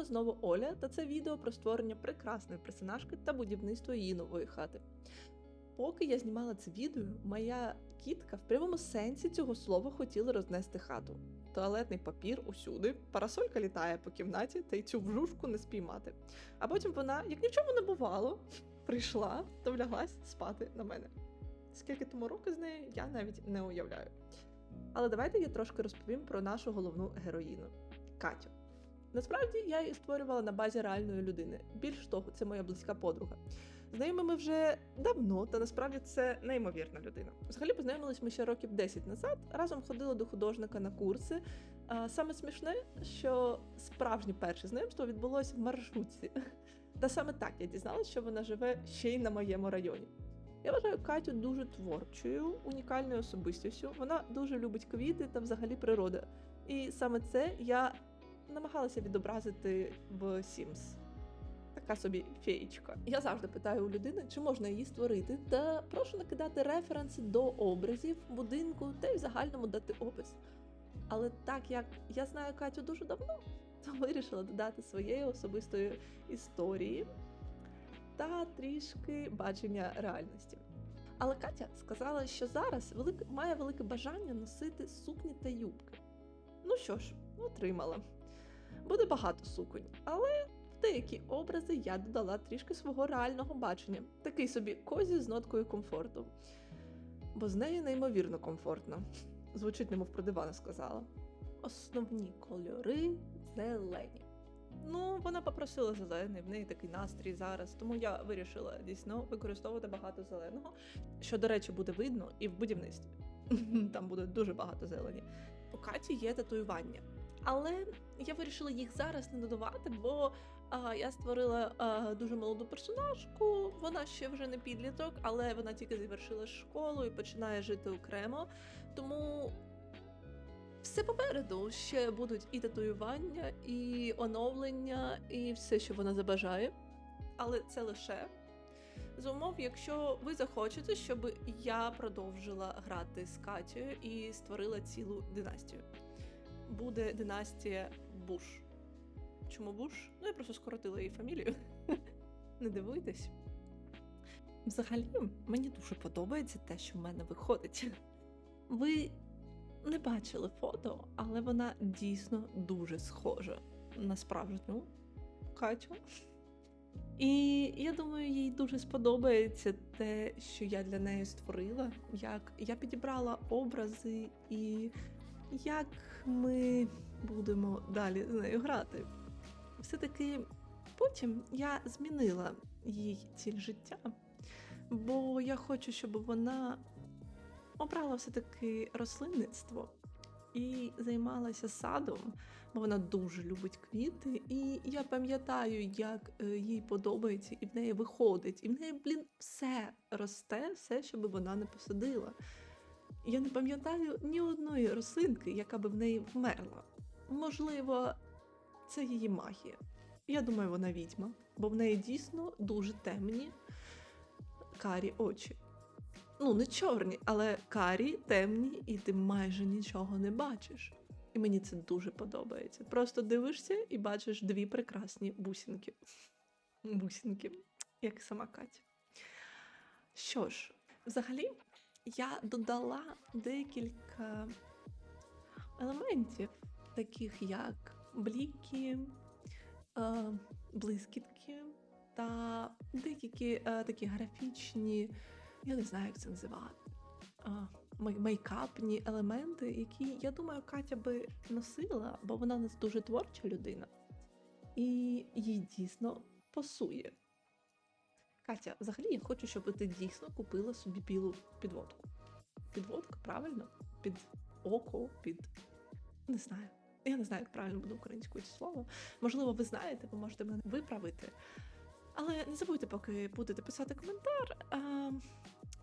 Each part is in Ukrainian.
вами знову Оля, та це відео про створення прекрасної персонажки та будівництво її нової хати. Поки я знімала це відео, моя кітка в прямому сенсі цього слова хотіла рознести хату. Туалетний папір усюди, парасолька літає по кімнаті, та й цю вжушку не спіймати. А потім вона, як ні в чому не бувало, прийшла та вляглась спати на мене. Скільки тому роки з нею, я навіть не уявляю. Але давайте я трошки розповім про нашу головну героїну Катю. Насправді я її створювала на базі реальної людини. Більш того, це моя близька подруга. Знайомі ми вже давно, та насправді це неймовірна людина. Взагалі познайомились ми ще років 10 назад. Разом ходили до художника на курси. А саме смішне, що справжнє перше знайомство відбулося в маршрутці. Та саме так я дізналася, що вона живе ще й на моєму районі. Я вважаю Катю дуже творчою, унікальною особистістю. Вона дуже любить квіти та взагалі природу. І саме це я намагалася відобразити в Sims. Така собі феєчка. Я завжди питаю у людини, чи можна її створити, та прошу накидати референси до образів, будинку та й в загальному дати опис. Але так як я знаю Катю дуже давно, то вирішила додати своєї особистої історії та трішки бачення реальності. Але Катя сказала, що зараз велике, має велике бажання носити сукні та юбки. Ну що ж, отримала. Буде багато суконь, але в деякі образи я додала трішки свого реального бачення. Такий собі козі з ноткою комфорту. Бо з нею неймовірно комфортно. Звучить, немов про дивана сказала. Основні кольори зелені. Ну, вона попросила зелений, в неї такий настрій зараз, тому я вирішила дійсно використовувати багато зеленого, що, до речі, буде видно і в будівництві. Там буде дуже багато зелені. У Каті є татуювання. Але я вирішила їх зараз не додавати, бо а, я створила а, дуже молоду персонажку. Вона ще вже не підліток, але вона тільки завершила школу і починає жити окремо. Тому все попереду ще будуть і татуювання, і оновлення, і все, що вона забажає. Але це лише за умов, якщо ви захочете, щоб я продовжила грати з Катєю і створила цілу династію. Буде династія Буш. Чому Буш? Ну, я просто скоротила її фамілію. Не дивуйтесь. Взагалі, мені дуже подобається те, що в мене виходить. Ви не бачили фото, але вона дійсно дуже схожа на справжню Катю. І я думаю, їй дуже сподобається те, що я для неї створила, як я підібрала образи і як ми будемо далі з нею грати. Все-таки потім я змінила їй ціль життя, бо я хочу, щоб вона обрала все-таки рослинництво і займалася садом, бо вона дуже любить квіти. І я пам'ятаю, як е, їй подобається, і в неї виходить, і в неї, блін, все росте, все, що би вона не посадила. Я не пам'ятаю ні одної рослинки, яка би в неї вмерла. Можливо, це її магія. Я думаю, вона відьма, бо в неї дійсно дуже темні карі очі. Ну, не чорні, але карі, темні, і ти майже нічого не бачиш. І мені це дуже подобається. Просто дивишся і бачиш дві прекрасні бусинки. Бусинки, як сама Катя. Що ж, взагалі, я додала декілька елементів, таких як бліки, е, блискітки та деякі е, такі графічні, я не знаю, як це називати. е, Мейкапні елементи, які, я думаю, Катя би носила, бо вона нас дуже творча людина, і їй дійсно пасує. Катя, взагалі я хочу, щоб ти дійсно купила собі білу підводку. Підводка, правильно? Під око, під. Не знаю. Я не знаю, як правильно буде українською це слово. Можливо, ви знаєте, ви можете мене виправити. Але не забудьте, поки будете писати коментар, а,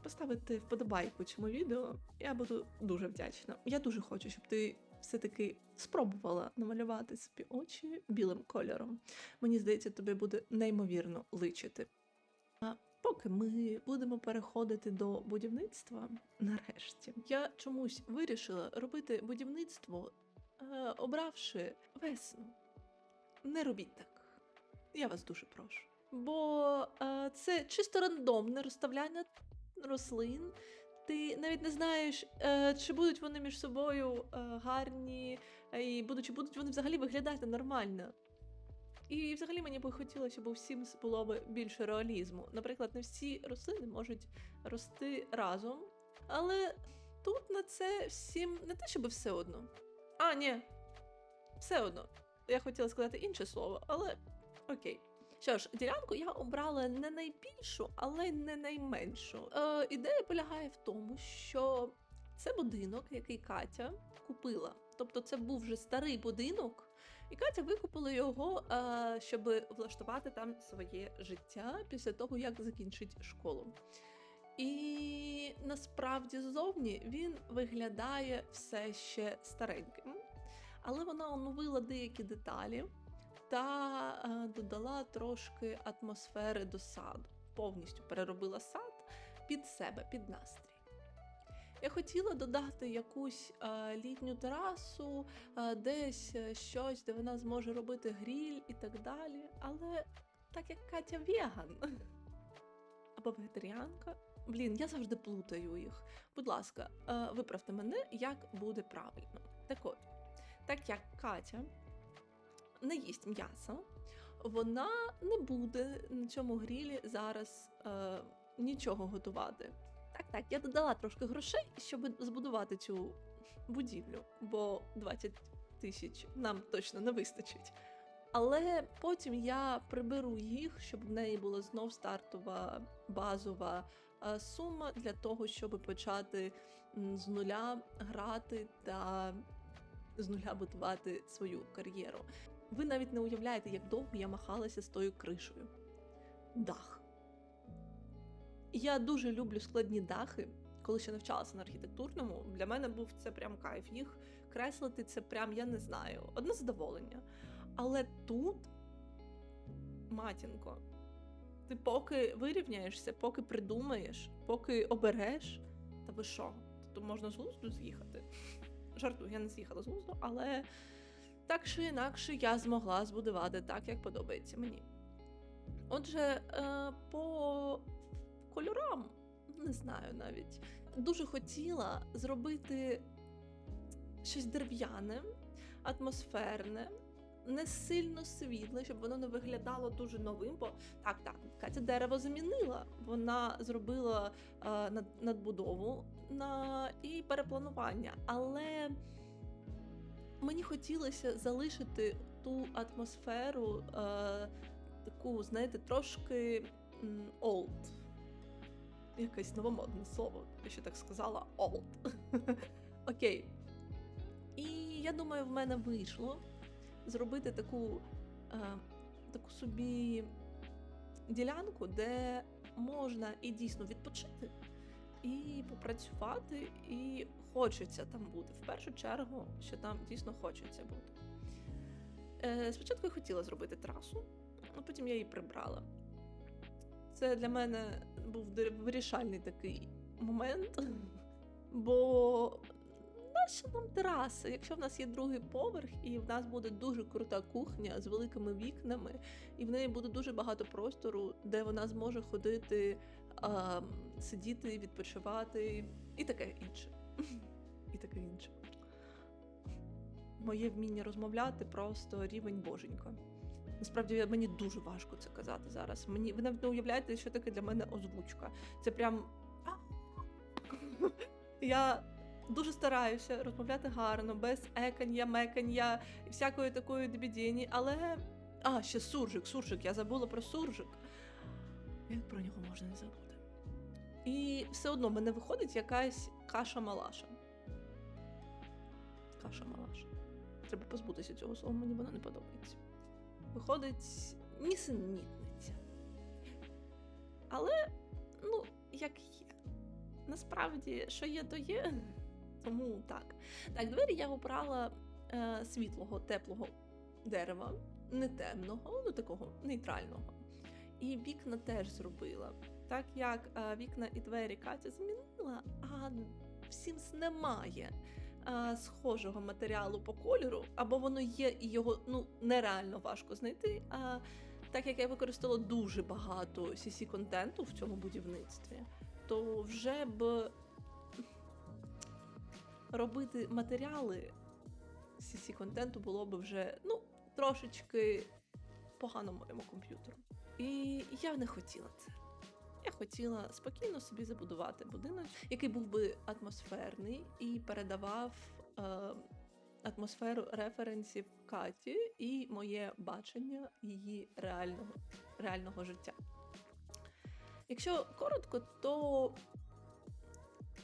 поставити вподобайку цьому відео. Я буду дуже вдячна. Я дуже хочу, щоб ти все-таки спробувала намалювати собі очі білим кольором. Мені здається, тобі буде неймовірно личити. А поки ми будемо переходити до будівництва, нарешті, я чомусь вирішила робити будівництво, е, обравши весну. не робіть так. Я вас дуже прошу. Бо е, це чисто рандомне розставляння рослин. Ти навіть не знаєш, е, чи будуть вони між собою е, гарні, е, і будуть, будуть вони взагалі виглядати нормально. І взагалі мені би хотілося, щоб всім було б більше реалізму. Наприклад, не всі рослини можуть рости разом, але тут на це всім не те, щоб все одно. А, ні, все одно. Я хотіла сказати інше слово, але окей. Що ж, ділянку я обрала не найбільшу, але й не найменшу. Е, ідея полягає в тому, що це будинок, який Катя купила. Тобто, це був вже старий будинок, і Катя викупила його, е, щоб влаштувати там своє життя після того, як закінчить школу. І насправді ззовні він виглядає все ще стареньким, але вона оновила деякі деталі та е, додала трошки атмосфери до саду. Повністю переробила сад під себе, під настрій. Я хотіла додати якусь е, літню терасу, е, десь е, щось, де вона зможе робити гріль і так далі. Але так як Катя веган або вегетаріанка, блін, я завжди плутаю їх. Будь ласка, виправте мене, як буде правильно. Так от, так як Катя не їсть м'ясо, вона не буде на цьому грілі зараз е, нічого готувати. Так, я додала трошки грошей, щоб збудувати цю будівлю, бо 20 тисяч нам точно не вистачить. Але потім я приберу їх, щоб в неї була знов стартова базова е, сума для того, щоб почати з нуля грати та з нуля будувати свою кар'єру. Ви навіть не уявляєте, як довго я махалася з тою кришею. Дах. Я дуже люблю складні дахи. Коли ще навчалася на архітектурному, для мене був це прям кайф. Їх креслити це прям, я не знаю, одне задоволення. Але тут, матінко, ти поки вирівняєшся, поки придумаєш, поки обереш, та ви що? Тут можна з глузду з'їхати. Жартую, я не з'їхала з глузду, але так чи інакше я змогла збудувати так, як подобається мені. Отже, е, по кольорам, не знаю навіть, дуже хотіла зробити щось дерев'яне, атмосферне, не сильно світле, щоб воно не виглядало дуже новим. Бо так, так, Катя дерево замінила. Вона зробила е, над- надбудову на і перепланування, але мені хотілося залишити ту атмосферу, е, таку, знаєте, трошки old. Якесь новомодне слово, я ще так сказала old. Окей. І я думаю, в мене вийшло зробити таку, е, таку собі ділянку, де можна і дійсно відпочити, і попрацювати, і хочеться там бути. В першу чергу, що там дійсно хочеться бути. Е, спочатку я хотіла зробити трасу, а потім я її прибрала. Це для мене був вирішальний такий момент, бо наша нам тераса, якщо в нас є другий поверх, і в нас буде дуже крута кухня з великими вікнами, і в неї буде дуже багато простору, де вона зможе ходити, а, сидіти, відпочивати і таке інше. І таке інше. Моє вміння розмовляти просто рівень боженька. Насправді мені дуже важко це казати зараз. Мені ви навіть не уявляєте, що таке для мене озвучка. Це прям. Я дуже стараюся розмовляти гарно, без екання, мекання і всякої такої дебідєні, але. А, ще суржик, суржик, я забула про суржик. Як про нього можна не забути? І все одно в мене виходить якась каша-малаша. Каша-малаша. Треба позбутися цього слова, мені воно не подобається. Виходить нісенітниця. Але, ну, як є. Насправді, що є, то є. Тому так. Так, двері я обрала е, світлого, теплого дерева, не темного, ну такого нейтрального. І вікна теж зробила. Так як е, вікна і двері Катя змінила, а в Sims немає а, схожого матеріалу по кольору, або воно є і його ну нереально важко знайти. А так як я використала дуже багато cc контенту в цьому будівництві, то вже б робити матеріали cc контенту було б вже ну трошечки погано моєму комп'ютеру. І я не хотіла це. Я хотіла спокійно собі забудувати будинок, який був би атмосферний і передавав е, атмосферу референсів Каті і моє бачення її реального, реального життя. Якщо коротко, то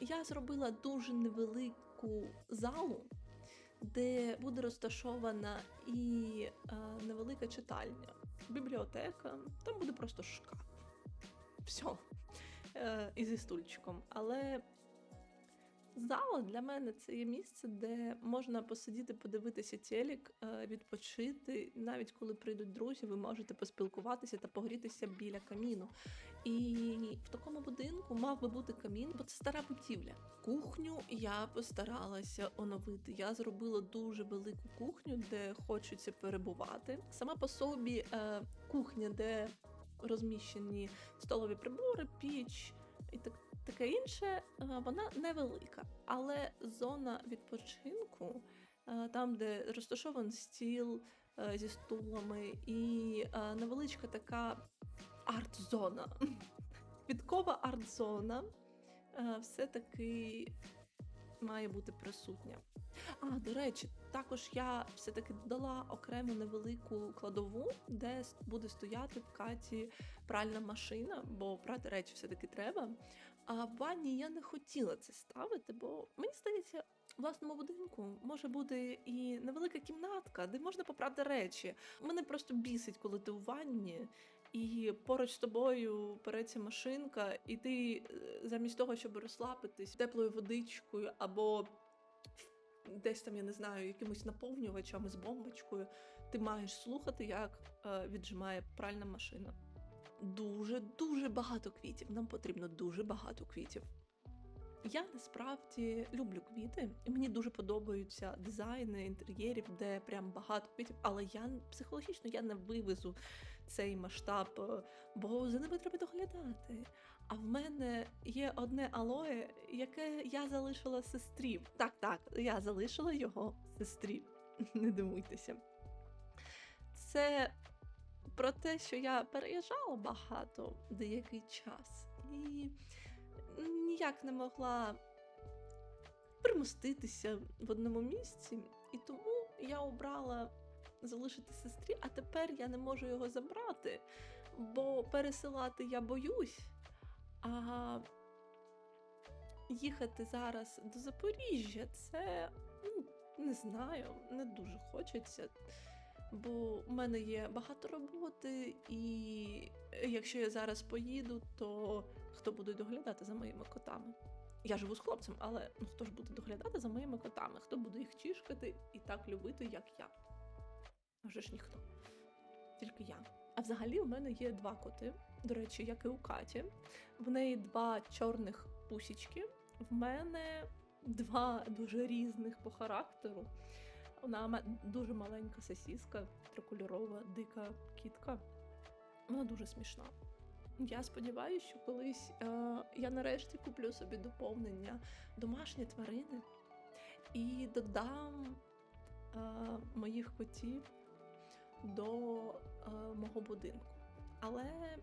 я зробила дуже невелику залу, де буде розташована і е, невелика читальня, бібліотека, там буде просто шкаф. Все. І зі стульчиком. Але зала для мене це є місце, де можна посидіти, подивитися телек, е, відпочити. Навіть коли прийдуть друзі, ви можете поспілкуватися та погрітися біля каміну. І в такому будинку мав би бути камін, бо це стара будівля. Кухню я постаралася оновити. Я зробила дуже велику кухню, де хочеться перебувати. Сама по собі е, кухня, де розміщені столові прибори, піч і так, таке інше, е, вона невелика. Але зона відпочинку, е, там, де розташований стіл е, зі стулами, і невеличка така арт-зона. Квіткова арт-зона все-таки має бути присутня. А, до речі, також я все-таки додала окрему невелику кладову, де буде стояти в каті пральна машина, бо прати речі все-таки треба. А в ванні я не хотіла це ставити, бо мені здається, в власному будинку може бути і невелика кімнатка, де можна попрати речі. Мене просто бісить, коли ти у ванні. І поруч з тобою переться машинка, і ти е, замість того, щоб розслабитись теплою водичкою або десь там, я не знаю, якимось наповнювачем з бомбочкою, ти маєш слухати, як е, віджимає пральна машина. Дуже дуже багато квітів. Нам потрібно дуже багато квітів. Я насправді люблю квіти, і мені дуже подобаються дизайни інтер'єрів, де прям багато квітів, але я психологічно я не вивезу цей масштаб, е, бо за ними треба доглядати. А в мене є одне алоє, яке я залишила сестрі. Так, так, я залишила його сестрі. Не дивуйтеся. Це про те, що я переїжджала багато деякий час і ніяк не могла примоститися в одному місці. І тому я обрала залишити сестрі, а тепер я не можу його забрати, бо пересилати я боюсь. А їхати зараз до Запоріжжя це ну, не знаю, не дуже хочеться. Бо в мене є багато роботи, і якщо я зараз поїду, то хто буде доглядати за моїми котами? Я живу з хлопцем, але ну, хто ж буде доглядати за моїми котами? Хто буде їх чішкати і так любити, як я? Вже ж ніхто. Тільки я. А взагалі в мене є два коти. До речі, як і у Каті. В неї два чорних пусічки. В мене два дуже різних по характеру. Вона дуже маленька сосіска, трикольорова, дика кітка. Вона дуже смішна. Я сподіваюся, що колись е, я нарешті куплю собі доповнення домашні тварини і додам е, моїх котів до е, мого будинку. Але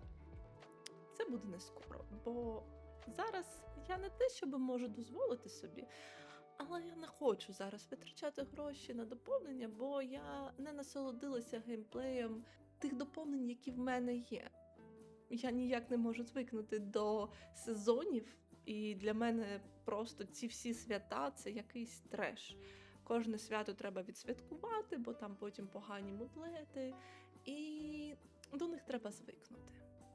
це буде не скоро, бо зараз я не те, щоб можу дозволити собі, але я не хочу зараз витрачати гроші на доповнення, бо я не насолодилася геймплеєм тих доповнень, які в мене є. Я ніяк не можу звикнути до сезонів, і для мене просто ці всі свята це якийсь треш. Кожне свято треба відсвяткувати, бо там потім погані мудлети, і до них треба звикнути.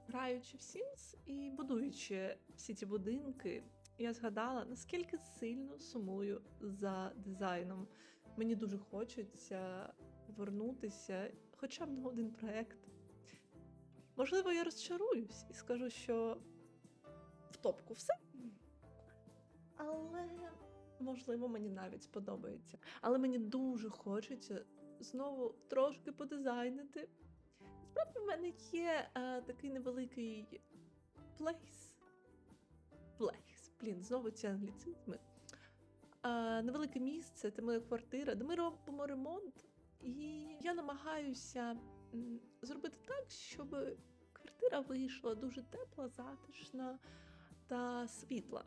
Граючи в Sims і будуючи всі ці будинки, я згадала, наскільки сильно сумую за дизайном. Мені дуже хочеться вернутися хоча б на один проект. Можливо, я розчаруюсь і скажу, що в топку все. Але можливо, мені навіть сподобається. Але мені дуже хочеться знову трошки подизайнити. Насправді, в мене є е, такий невеликий плейс. Плейс, блін, знову ці англіцизми. Е, невелике місце, це моя квартира, де ми робимо ремонт. І я намагаюся зробити так, щоб квартира вийшла дуже тепла, затишна та світла.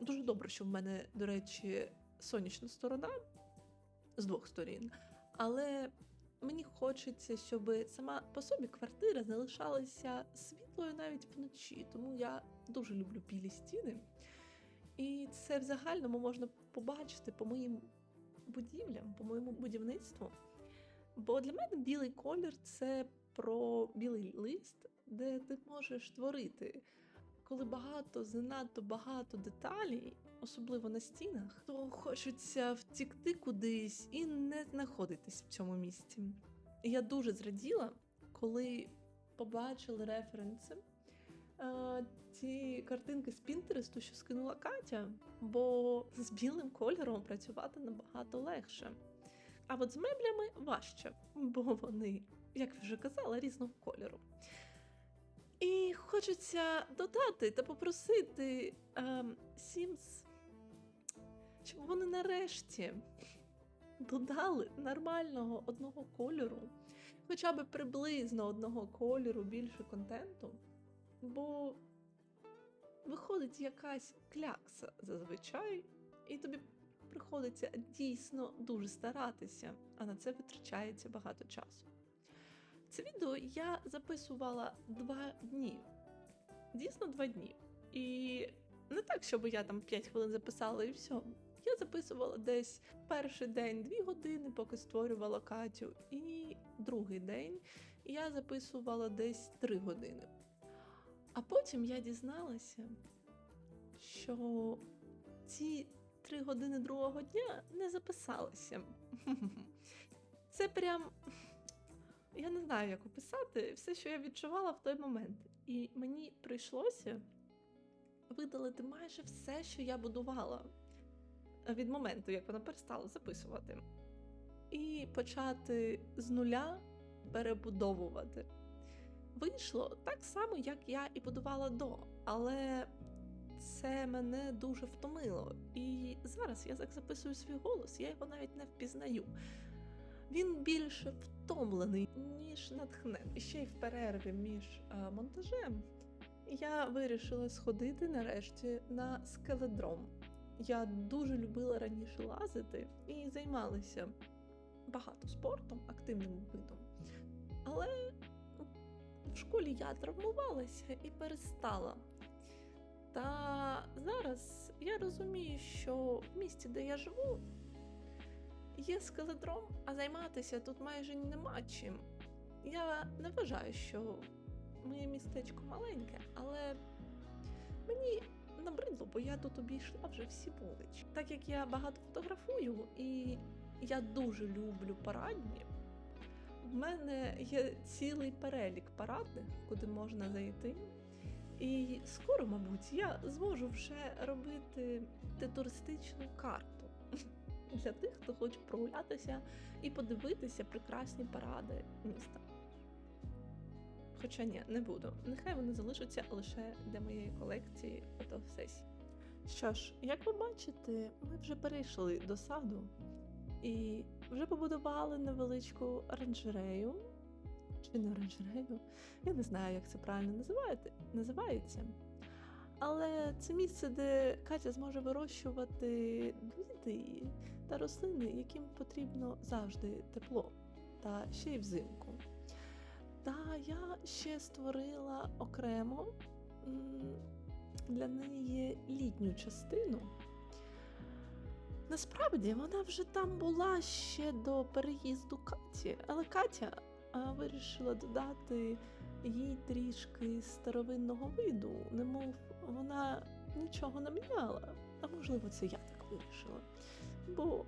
Дуже добре, що в мене, до речі, сонячна сторона з двох сторін. Але мені хочеться, щоб сама по собі квартира залишалася світлою навіть вночі. Тому я дуже люблю білі стіни. І це в загальному можна побачити по моїм будівлям, по моєму будівництву. Бо для мене білий колір це про білий лист, де ти можеш творити. Коли багато, занадто багато деталей, особливо на стінах, то хочеться втікти кудись і не знаходитись в цьому місці. Я дуже зраділа, коли побачили референси. е, Ті картинки з Пінтересту, що скинула Катя, бо з білим кольором працювати набагато легше. А от з меблями важче, бо вони, як вже казала, різного кольору. І хочеться додати та попросити ем, Sims, щоб вони нарешті додали нормального одного кольору, хоча б приблизно одного кольору більше контенту, бо виходить якась клякса зазвичай, і тобі приходиться дійсно дуже старатися, а на це витрачається багато часу. Це відео я записувала два дні. Дійсно, два дні. І не так, щоб я там 5 хвилин записала і все. Я записувала десь перший день 2 години, поки створювала Катю, і другий день я записувала десь 3 години. А потім я дізналася, що ці 3 години другого дня не записалися. Це прям я не знаю, як описати все, що я відчувала в той момент. І мені прийшлося видалити майже все, що я будувала від моменту, як вона перестала записувати, і почати з нуля перебудовувати. Вийшло так само, як я і будувала до, але це мене дуже втомило. І зараз я так записую свій голос, я його навіть не впізнаю. Він більше втомлений, ніж натхнений. Ще й в перерві між е, монтажем я вирішила сходити нарешті на скеледром. Я дуже любила раніше лазити і займалася багато спортом, активним видом. Але в школі я травмувалася і перестала. Та зараз я розумію, що в місті, де я живу, є скеледром, а займатися тут майже нема чим. Я не вважаю, що моє містечко маленьке, але мені набридло, бо я тут обійшла вже всі вуличі. Так як я багато фотографую і я дуже люблю парадні, в мене є цілий перелік парадних, куди можна зайти. І скоро, мабуть, я зможу вже робити туристичну карту для тих, хто хоче прогулятися і подивитися прекрасні паради міста. Хоча ні, не буду. Нехай вони залишаться лише для моєї колекції фотосесій. Що ж, як ви бачите, ми вже перейшли до саду і вже побудували невеличку оранжерею. Чи не оранжерею? Я не знаю, як це правильно називається. Але це місце, де Катя зможе вирощувати квіти та рослини, яким потрібно завжди тепло, та ще й взимку. Та я ще створила окремо для неї літню частину. Насправді вона вже там була ще до переїзду Каті, але Катя вирішила додати їй трішки старовинного виду, немов вона нічого не міняла. А можливо, це я так вирішила. Бо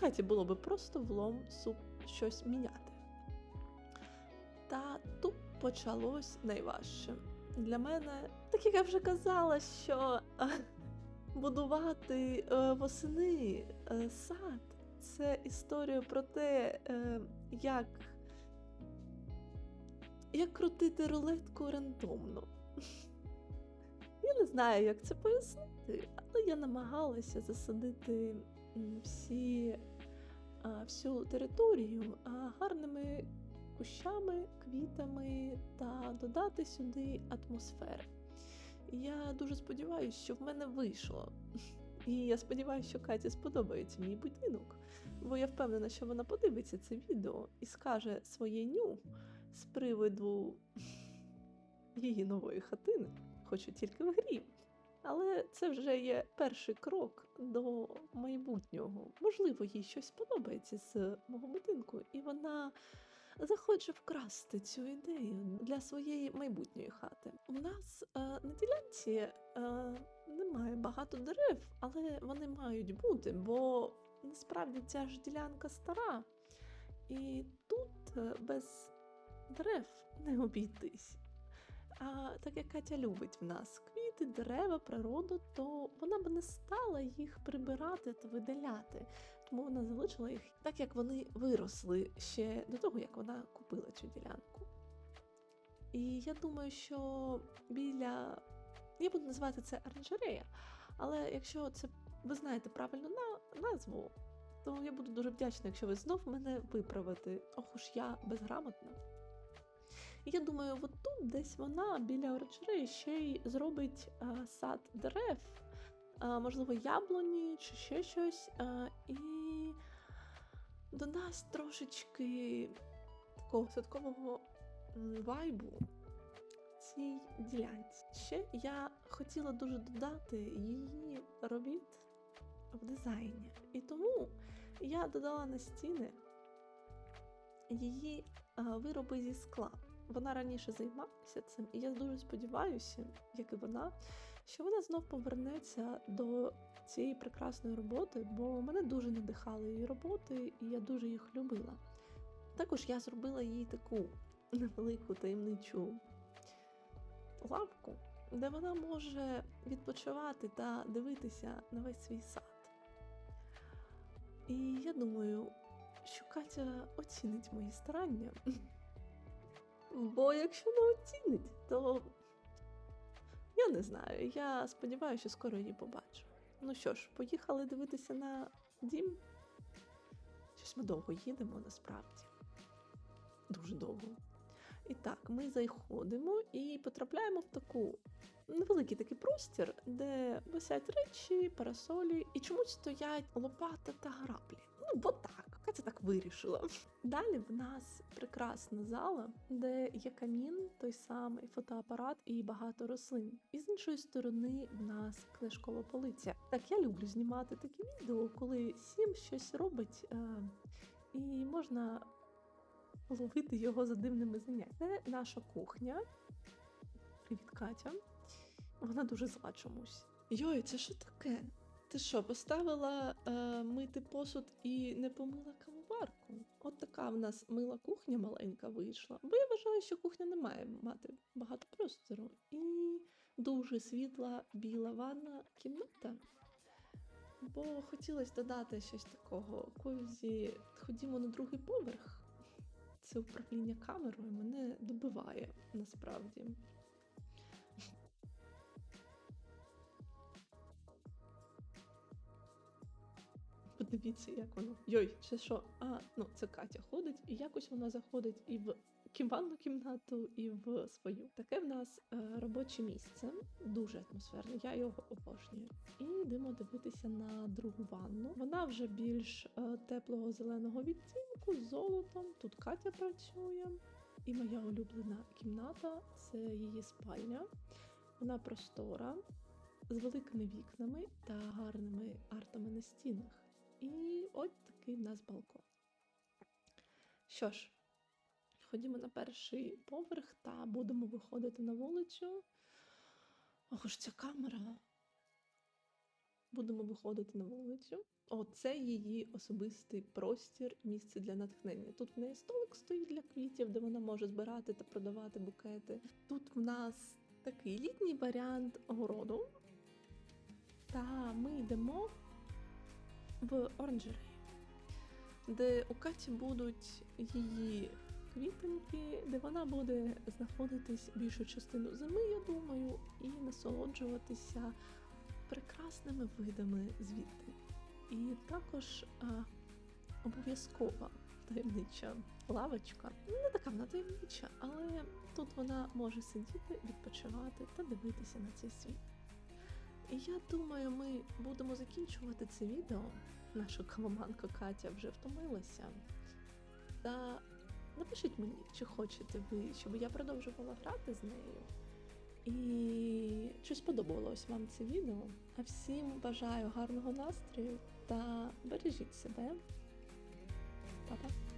Каті було би просто влом суп щось міняти. Та тут почалось найважче. Для мене, так як я вже казала, що Будувати е, восени е, сад це історія про те, е, як, як крутити рулетку рандомно. Я не знаю, як це пояснити, але я намагалася засадити всі, всю територію гарними кущами, квітами та додати сюди атмосфери. Я дуже сподіваюся, що в мене вийшло. І я сподіваюся, що Каті сподобається мій будинок, бо я впевнена, що вона подивиться це відео і скаже своє ню з приводу її нової хатини, хоч тільки в грі. Але це вже є перший крок до майбутнього. Можливо, їй щось сподобається з мого будинку, і вона захоче вкрасти цю ідею для своєї майбутньої хати. У нас е, на ділянці е, немає багато дерев, але вони мають бути, бо насправді ця ж ділянка стара, і тут е, без дерев не обійтись. А так як Катя любить в нас квіти, дерева, природу, то вона б не стала їх прибирати та видаляти. Тому вона залишила їх так, як вони виросли ще до того, як вона купила цю ділянку. І я думаю, що біля. Я буду називати це оранжерея, але якщо це ви знаєте правильну на... назву, то я буду дуже вдячна, якщо ви знов мене виправите. Ох уж я безграмотна. Я думаю, от тут десь вона біля оранжереї ще й зробить а, сад дерев, а, можливо, яблуні чи ще щось, а, і додасть трошечки такого садкового вайбу цій ділянці. Ще я хотіла дуже додати її робіт в дизайні. І тому я додала на стіни її вироби зі скла. Вона раніше займалася цим, і я дуже сподіваюся, як і вона, що вона знов повернеться до цієї прекрасної роботи, бо мене дуже надихали її роботи, і я дуже їх любила. Також я зробила їй таку невелику таємничу лавку, де вона може відпочивати та дивитися на весь свій сад. І я думаю, що Катя оцінить мої старання. Бо якщо не оцінить, то я не знаю. Я сподіваюся, що скоро її побачу. Ну що ж, поїхали дивитися на дім. Щось ми довго їдемо насправді. Дуже довго. І так, ми заходимо і потрапляємо в таку невеликий такий простір, де висять речі, парасолі, і чомусь стоять лопата та граблі. Ну, бо так. Катя так вирішила. Далі в нас прекрасна зала, де є камін, той самий фотоапарат і багато рослин. І з іншої сторони в нас книжкова полиця. Так, я люблю знімати такі відео, коли сім щось робить, е, і можна ловити його за дивними заняттями. Це наша кухня. Привіт, Катя. Вона дуже зла чомусь. Йой, це що таке? Ти що, поставила е, мити посуд і не помила кавоварку? От така в нас мила кухня маленька вийшла. Бо я вважаю, що кухня не має мати багато простору. І дуже світла біла ванна кімната. Бо хотілося додати щось такого. Козі, ходімо на другий поверх. Це управління камерою мене добиває насправді. Подивіться, як воно. Йой, це що? А, ну це Катя ходить, і якось вона заходить і в кімванну кімнату, і в свою. Таке в нас е, робоче місце, дуже атмосферне. Я його обожнюю. І йдемо дивитися на другу ванну. Вона вже більш е, теплого зеленого відтінку з золотом. Тут Катя працює. І моя улюблена кімната це її спальня. Вона простора з великими вікнами та гарними артами на стінах. І от такий в нас балкон. Що ж, ходімо на перший поверх та будемо виходити на вулицю. Ох ж ця камера. Будемо виходити на вулицю. Оце її особистий простір, місце для натхнення. Тут в неї столик стоїть для квітів, де вона може збирати та продавати букети. Тут в нас такий літній варіант городу. Та ми йдемо в оранжерею, де у Каті будуть її квітоньки, де вона буде знаходитись більшу частину зими, я думаю, і насолоджуватися прекрасними видами звідти. І також обов'язкова таємнича лавочка. Не така вона таємнича, але тут вона може сидіти, відпочивати та дивитися на цей світ. І я думаю, ми будемо закінчувати це відео. Наша кавоманка Катя вже втомилася. Та напишіть мені, чи хочете ви, щоб я продовжувала грати з нею. І чи сподобалось вам це відео? А всім бажаю гарного настрою та бережіть себе. Па-па!